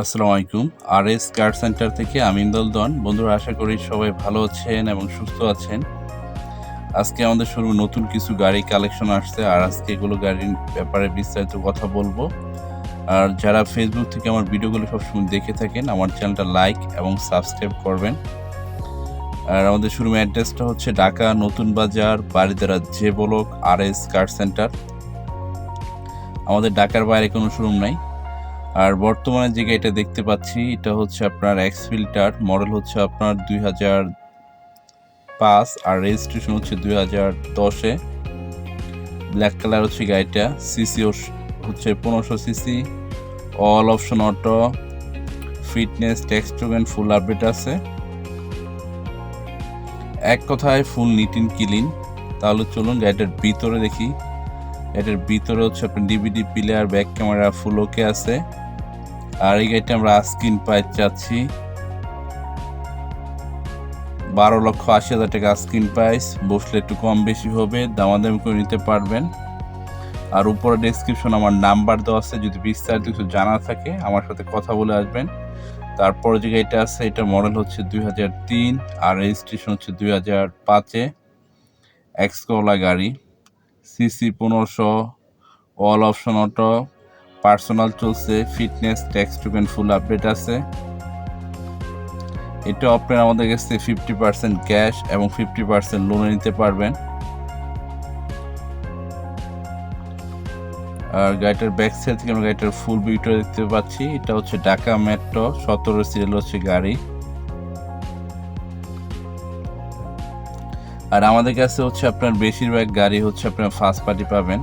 আসসালামু আলাইকুম। আর S car centre থেকে আমি ইন্দল দন। বন্ধুরা, আশা করি সবাই ভালো আছেন এবং সুস্থ আছেন। আজকে আমাদের শুরু নতুন কিছু গাড়ি কালেকশন আসছে আর আজকে এগুলো গাড়ির ব্যাপারে বিস্তারিত কথা বলব। আর যারা ফেসবুক থেকে আমার ভিডিওগুলো সবসময় দেখে থাকেন, আমার চ্যানেলটা লাইক এবং সাবস্ক্রাইব করবেন। আর আমাদের শোরুম অ্যাড্রেসটা হচ্ছে ঢাকা নতুন বাজার বাড়িদারা জে ব্লক আর এস কার সেন্টার আমাদের ঢাকার বাইরে কোনো শোরুম নাই। আর বর্তমানে যে গাড়িটা দেখতে পাচ্ছি, এটা হচ্ছে আপনার এক্স ফিল্টার মডেল হচ্ছে আপনার দুই হাজার পাঁচ আর রেজিস্ট্রেশন হচ্ছে দুই হাজার দশে। ব্ল্যাক কালার হচ্ছে গাড়িটা সিসি হচ্ছে পনেরোশো CC all option auto fitness টেক্সট্রোগেন full update আছে। এক কথায় ফুল নিট ইন ক্লিন তাহলে চলুন গাড়িটার ভিতরে দেখি। এটার ভিতরে হচ্ছে আপনার DVD player back camera full okay আছে। আর এই গাড়িটা আমরা স্ক্রিন প্রাইস চাচ্ছি। বারো লক্ষ আশি হাজার টাকা স্ক্রিন প্রাইস বসলে একটু কম বেশি হবে, দামাদামি করে নিতে পারবেন। আর উপরে ডেসক্রিপশন আমার নাম্বার দেওয়া আছে, যদি বিস্তারিত কিছু জানা থাকে, আমার সাথে কথা বলে আসবেন। তারপরে যে গাড়িটা আছে, এটা মডেল হচ্ছে দুই হাজার তিন, আর রেজিস্ট্রেশন হচ্ছে দুই হাজার পাঁচে। এক্সকোলা গাড়ি সিসি পনেরোশো অল অপশন অটো পার্সোনাল চলছে fitness tax token full update আছে। এটা আপনারা আমাদের কাছ ফিফটি পার্সেন্ট ক্যাশ এবং ফিফটি পার্সেন্ট লোনে নিতে পারবেন। আর গাড়িটার ব্যাক সাইড থেকে আমরা গাড়িটার ফুল ভিউটা দেখতে পাচ্ছি। এটা হচ্ছে ঢাকা মেট্রো সতেরো সিরিয়াল হচ্ছে গাড়ি। আর আমাদের কাছে হচ্ছে আপনার বেশিরভাগ গাড়ি হচ্ছে আপনার ফার্স্ট পার্টি পাবেন।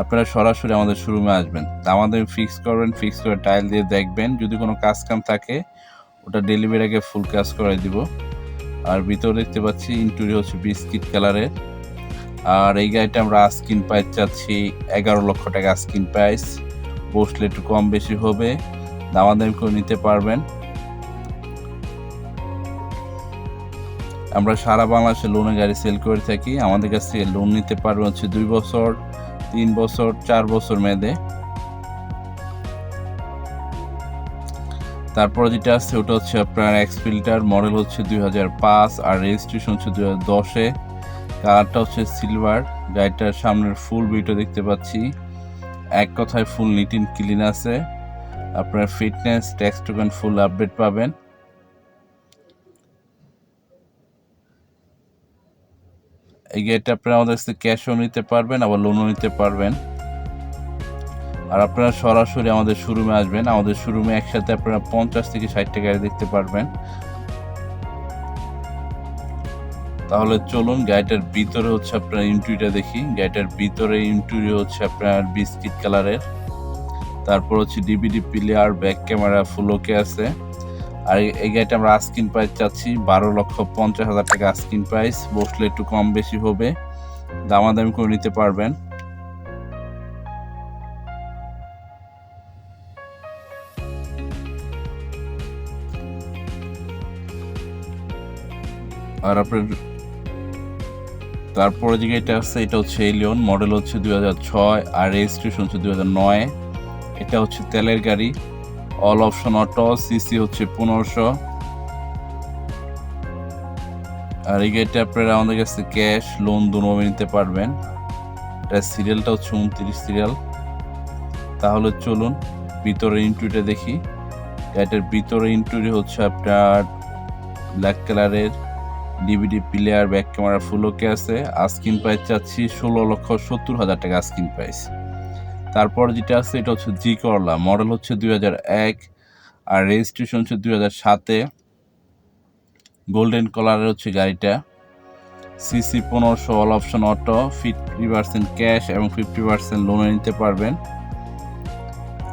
আপনারা সরাসরি আমাদের শোরুমে আসবেন। তা আমাদের ফিক্স করবেন ফিক্স করে টাইল দিয়ে দেখবেন। যদি কোনো কাজ কাম থাকে, ওটা ডেলিভারি আগে ফুল কাজ করে দিব। আর ভিতরে দেখতে পাচ্ছি ইন্টুরি হচ্ছে বিস্কিট কালারের আর এই গাড়িটা আমরা আস্কিন প্রাইস চাচ্ছি, এগারো লক্ষ টাকা আস্কিন প্রাইস বসলে একটু কম বেশি হবে, দামাদামি করে নিতে পারবেন। আমরা সারা বাংলাদেশে লোনে গাড়ি সেল করে থাকি। আমাদের কাছ থেকে লোন নিতে পারবেন হচ্ছে দুই বছর। তিন বছর, চার বছর মেয়াদে। তারপরে যেটা আছে, ওটা হচ্ছে আপনার এক্স ফিল্টার মডেল হচ্ছে দুই হাজার পাঁচ, আর রেজিস্ট্রেশন হচ্ছে দুই হাজার দশে। কালারটা হচ্ছে সিলভার গাড়িটার সামনের ফুল ভিউটা দেখতে পাচ্ছি। এক কথায় ফুল নিট ইন ক্লিন আছে। আপনার fitness tax token full update পাবেন। এই গেটটা আপনারা আমাদের কাছে ক্যাশও নিতে পারবেন, আবার লোনও নিতে পারবেন। আর আপনারা সরাসরি আমাদের শোরুমে আসবেন। আমাদের শোরুমে একসাথে আপনারা পঞ্চাশ থেকে ষাটটা গাড়ি দেখতে পারবেন। তাহলে চলুন গাড়িটার ভিতরে হচ্ছে আপনার ইন্টুরিটা দেখি। গাড়িটার ভিতরে ইন্টুরি হচ্ছে আপনার বিস্কিট কালারের তারপর হচ্ছে DVD player back camera full okay আছে। আর এই গাড়িটা আমরা আস্কিন প্রাইস চাচ্ছি, বারো লক্ষ পঞ্চাশ হাজার টাকা আস্কিন প্রাইস বসলে একটু কম বেশি হবে, দামাদামি করে নিতে পারবেন। আর আপনার তারপরে যে গাড়িটা আছে, এটা হচ্ছে এলিয়ন মডেল হচ্ছে দুই হাজার ছয়, আর রেজিস্ট্রেশন হচ্ছে দুই হাজার নয়। এটা হচ্ছে তেলের গাড়ি। অল অপশন অটো সিসি হচ্ছে পনেরোশো। আর এই গাড়িটা আপনারা আমাদের কাছে ক্যাশ লোন দুভাবে নিতে পারবেন। এটা সিরিয়ালটা হচ্ছে উনত্রিশ সিরিয়াল তাহলে চলুন ভিতরে ইন্টুরিটা দেখি। গাড়িটার ভিতরে ইন্টুরি হচ্ছে আপনার ব্ল্যাক কালারের DVD player back camera full okay আছে। আস্কিন প্রাইস চাচ্ছি ষোলো লক্ষ সত্তর হাজার টাকা আস্কিন প্রাইস তারপর যেটা আছে, এটা হচ্ছে জি করলা। মডেল হচ্ছে দুই এক আর রেজিস্ট্রেশন হচ্ছে দুই হাজার সাতে। গোল্ডেন কালারের হচ্ছে গাড়িটা। সিসি পনেরোশো all option auto, fifty percent cash এবং ফিফটি পার্সেন্ট লোনে নিতে পারবেন।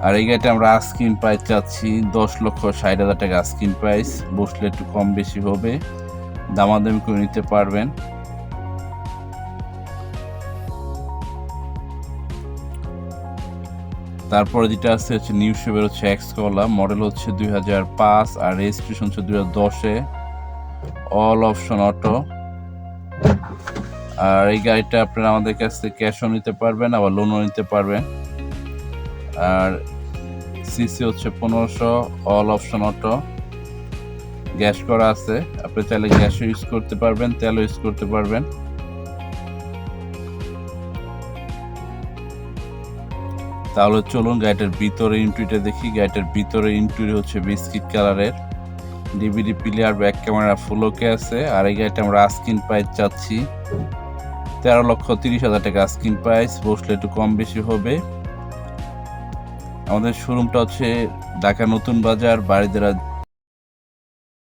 আর এই গাড়িটা আমরা আস্কিন প্রাইস চাচ্ছি দশ লক্ষ ষাট হাজার টাকা আস্কিন প্রাইস। বসলে একটু কম বেশি হবে, দামাদামি করে নিতে পারবেন। তারপরে যেটা আছে, হচ্ছে নিউ শেপের হচ্ছে এক্স কলা মডেল হচ্ছে দুই হাজার পাঁচ আর রেজিস্ট্রেশন হচ্ছে দুই হাজার দশে। অল অপশন অটো আর এই গাড়িটা আপনারা আমাদের কাছ থেকে ক্যাশও নিতে পারবেন, আবার লোনও নিতে পারবেন। আর সিসি হচ্ছে পনেরোশো অল অপশন অটো গ্যাস করা আছে। আপনি চাইলে গ্যাসও ইউজ করতে পারবেন, তেলও ইউজ করতে পারবেন। তাহলে চলুন গাড়িটার ভিতরে ইন্ট্রিটা দেখি। গাড়িটার ভিতরে ইন্ট্রি হচ্ছে বিস্কিট কালারের। DVD player back camera full okay আছে। আর এই গাড়িটা আমরা আস্কিন প্রাইস চাচ্ছি তেরো লক্ষ তিরিশ হাজার টাকা আস্কিন পাইস বসলে একটু কম বেশি হবে। আমাদের শোরুমটা হচ্ছে ঢাকা নতুন বাজার বাড়িদেরা